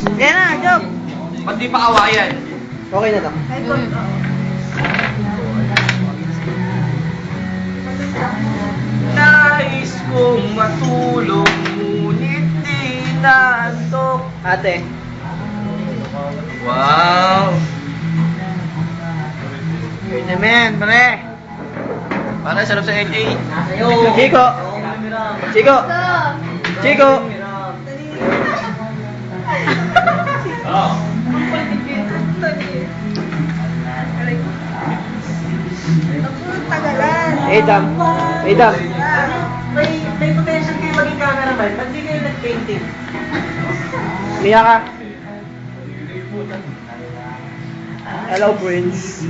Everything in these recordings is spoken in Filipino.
Yan na, joke. Ba't di pa kawayan? Okay na to. Nais kong matulog, ngunit di naantok. Ate. Wow! Yun naman, pre. Para sarap sa LA. Chico. Chico. Chico. Adam. Adam. May, may potential kayo maging cameraman. Ba't di kayo nag-painting? Miya ka. Hello, Prince.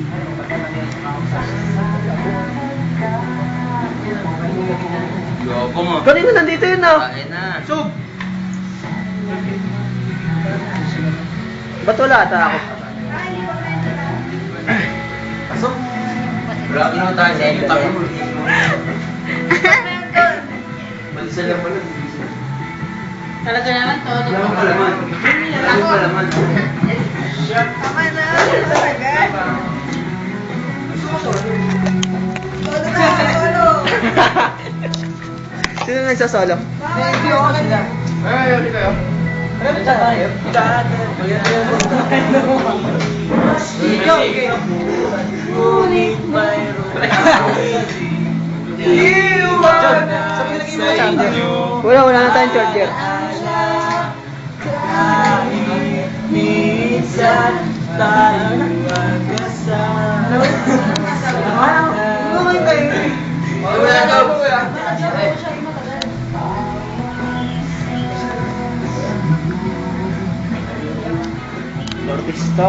Gobo mo. Kanina nandito yun, ah. Kain na. Sub! Ba't wala ata ako? Grabe naman tayo sa inyo. Tayo mo. Balisa lang pala. Talaga naman to. Lamang palaman. Lamang palaman. Tama na. Talaga. Solo na, solo. Sino nagsasolo? Medyo okay lang. Ay, okay kayo. Ngunit Iwan sa inyo. Wala, wala na tayong charger. Minsan tayo magkasama. Okay kayo. Wala ka, wala. Lordisto.